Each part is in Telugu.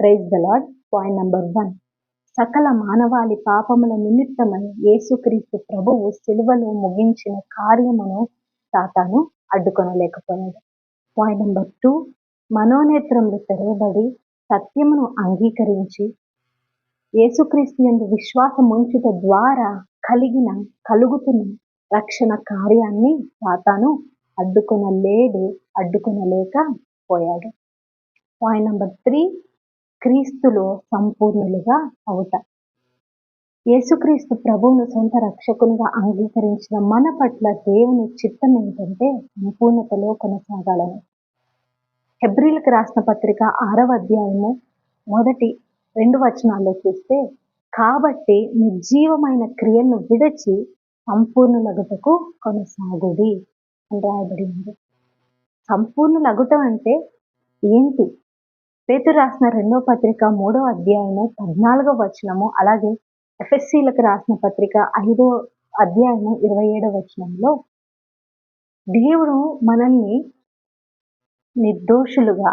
Praise the Lord point number one సకల మానవాళి పాపముల నిమిత్తమై యేసుక్రీస్తు ప్రభువు సిలువలో ముగించిన కార్యమును సాతాను అడ్డుకొనలేకపోయాడు. పాయింట్ నంబర్ టూ మనోనేత్రములు తెరవబడి సత్యమును అంగీకరించి యేసుక్రీస్తు ఎందు విశ్వాసం ఉంచుట ద్వారా కలిగిన కలుగుతున్న రక్షణ కార్యాన్ని సాతాను అడ్డుకొనలేడు అడ్డుకొనలేకపోయాడు పాయింట్ నెంబర్ త్రీ క్రీస్తులో సంపూర్ణులుగా అవుట. యేసుక్రీస్తు ప్రభువును సొంత రక్షకునిగా అంగీకరించిన మన పట్ల దేవుని చిత్తం ఏంటంటే సంపూర్ణతలో కొనసాగాలని. హెబ్రిల్కి రాసిన పత్రిక ఆరవ అధ్యాయము మొదటి రెండు వచనాల్లో చూస్తే కాబట్టి నిర్జీవమైన క్రియలను విడచి సంపూర్ణులగుటకు కొనసాగుడి అని రాయబడింది. సంపూర్ణ సంపూర్ణులగుట అంటే ఏంటి? పేతురు రాసిన రెండో పత్రిక మూడో అధ్యాయము పద్నాలుగో వచనము అలాగే ఎఫ్ఎస్సీలకు రాసిన పత్రిక ఐదో అధ్యాయము ఇరవై ఏడో వచనంలో దేవుడు మనల్ని నిర్దోషులుగా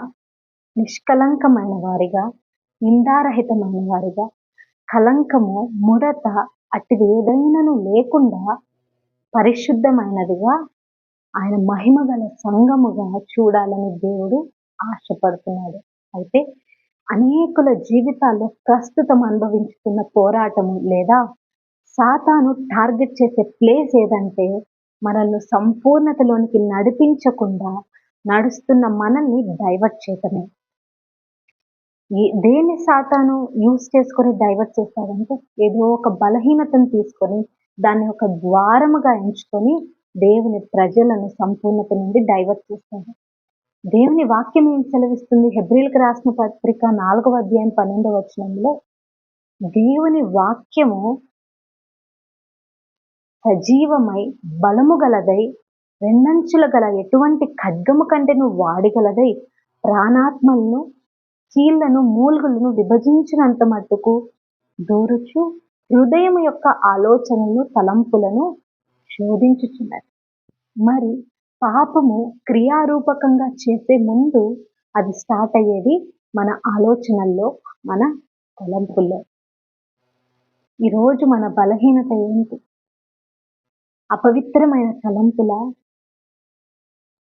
నిష్కలంకమైన వారిగా నిందారహితమైన వారిగా కలంకము ముడత అటు ఏదైనాను లేకుండా పరిశుద్ధమైనదిగా ఆయన మహిమ గల సంగముగా చూడాలని దేవుడు ఆశపడుతున్నాడు. అయితే అనేకుల జీవితాల్లో ప్రస్తుతం అనుభవించుతున్న పోరాటము లేదా సాతాను టార్గెట్ చేసే ప్లేస్ ఏదంటే మనల్ని సంపూర్ణతలోనికి నడిపించకుండా నడుస్తున్న మనల్ని డైవర్ట్ చేయటమే. దేన్ని సాతాను యూజ్ చేసుకొని డైవర్ట్ చేస్తాడంటే ఏదో ఒక బలహీనతను తీసుకొని దాన్ని ఒక ద్వారముగా ఎంచుకొని దేవుని ప్రజలను సంపూర్ణత నుండి డైవర్ట్ చేస్తాడు దేవుని వాక్యం ఏం సెలవిస్తుంది? హెబ్రిల్కి రాసిన పత్రిక నాలుగవ అధ్యాయం పన్నెండవ వచనంలో దేవుని వాక్యము సజీవమై బలము గలదై రెండంచుల గల ఎటువంటి ఖడ్గము కంటే నువ్వు వాడిగలదై ప్రాణాత్మలను కీళ్ళను మూలుగులను విభజించినంత మట్టుకు దూరుచు హృదయం యొక్క ఆలోచనలు తలంపులను శోధించుచున్నది. మరి పాపము క్రియారూపకంగా చేసే ముందు అది స్టార్ట్ అయ్యేది మన ఆలోచనల్లో మన తలంపుల్లో. ఈరోజు మన బలహీనత ఏంటి? అపవిత్రమైన తలంపుల?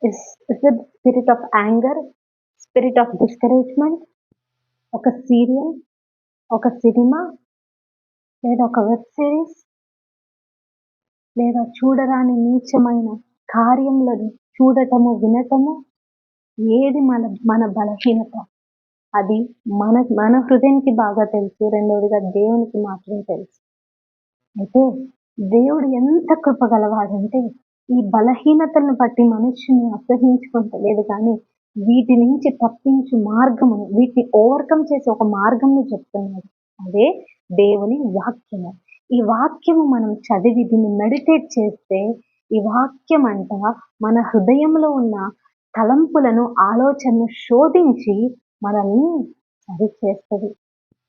Is spirit of anger? Spirit of discouragement? ఒక సీరియల్? ఒక సినిమా? లేదా ఒక వెబ్ సిరీస్? లేదా చూడరాని నీచమైన కార్యములను చూడటము వినటము ఏది మన మన బలహీనత? అది మన మన హృదయానికి బాగా తెలుసు రెండవదిగా దేవునికి మాత్రమే తెలుసు. అయితే దేవుడు ఎంత కృపగలవాడంటే ఈ బలహీనతలను బట్టి మనుషుని అసహించుకుంటలేదు కానీ వీటి నుంచి తప్పించు మార్గము వీటిని ఓవర్కమ్ చేసే ఒక మార్గం చెప్తున్నాడు. అదే దేవుని వాక్యము. ఈ వాక్యము మనం చదివి దీన్ని మెడిటేట్ చేస్తే ఈ వాక్యం అంట మన హృదయంలో ఉన్న తలంపులను ఆలోచనను శోధించి మనల్ని సరి చేస్తుంది.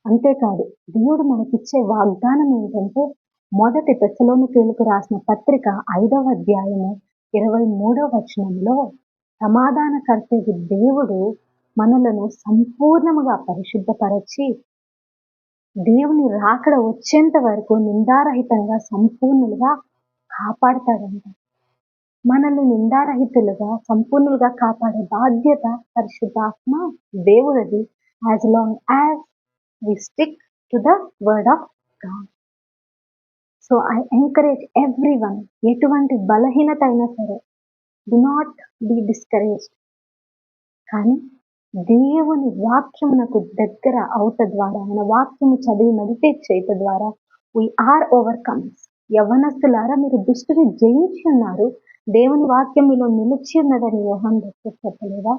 అంతేకాదు దేవుడు మనకిచ్చే వాగ్దానం ఏంటంటే మొదటి పెసలోనికేలకు రాసిన పత్రిక ఐదవ అధ్యాయము ఇరవై మూడవ వచనంలో సమాధానకర్తకి దేవుడు మనలను సంపూర్ణముగా పరిశుద్ధపరచి దేవుని రాకడ వచ్చేంత వరకు నిందారహితంగా సంపూర్ణులుగా కాపాడతాడంట. మనల్ని నిందారహితులుగా సంపూర్ణులుగా కాపాడే బాధ్యత పరిశుద్ధాత్మ దేవుడది. As long as we stick to the word of God so I encourage everyone ఎటువంటి బలహీనత అయినా సరే డు నాట్ బీ డిస్కరేజ్డ్ కానీ దేవుని వాక్యమునకు దగ్గర అవుత ద్వారా ఆయన వాక్యము చదివి మెడిటేట్ చేయట ద్వారా వీఆర్ ఓవర్కమ్స్ యవనస్తులారా మీరు దుష్టుని జయించి ఉన్నారు దేవుని వాక్యం మీలో నిలిచి ఉన్నదని యోహన్ చెప్పలేదా?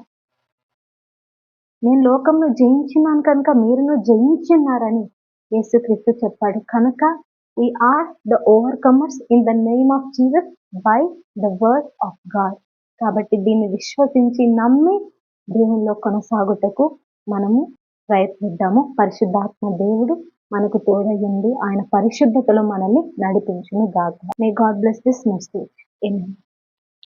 నేను లోకంలో జయించున్నాను కనుక మీరును జయించున్నారని యేసుక్రీస్తు చెప్పాడు. కనుక we are the overcomers in the name of Jesus by the word of God కాబట్టి దీన్ని విశ్వసించి నమ్మి దేవుల్లో కొనసాగుటకు మనము ప్రయత్నిద్దాము. పరిశుద్ధాత్మ దేవుడు మనకు తోడయ్యండి ఆయన పరిశుద్ధతలో మనల్ని నడిపించును గాక. May God bless this message and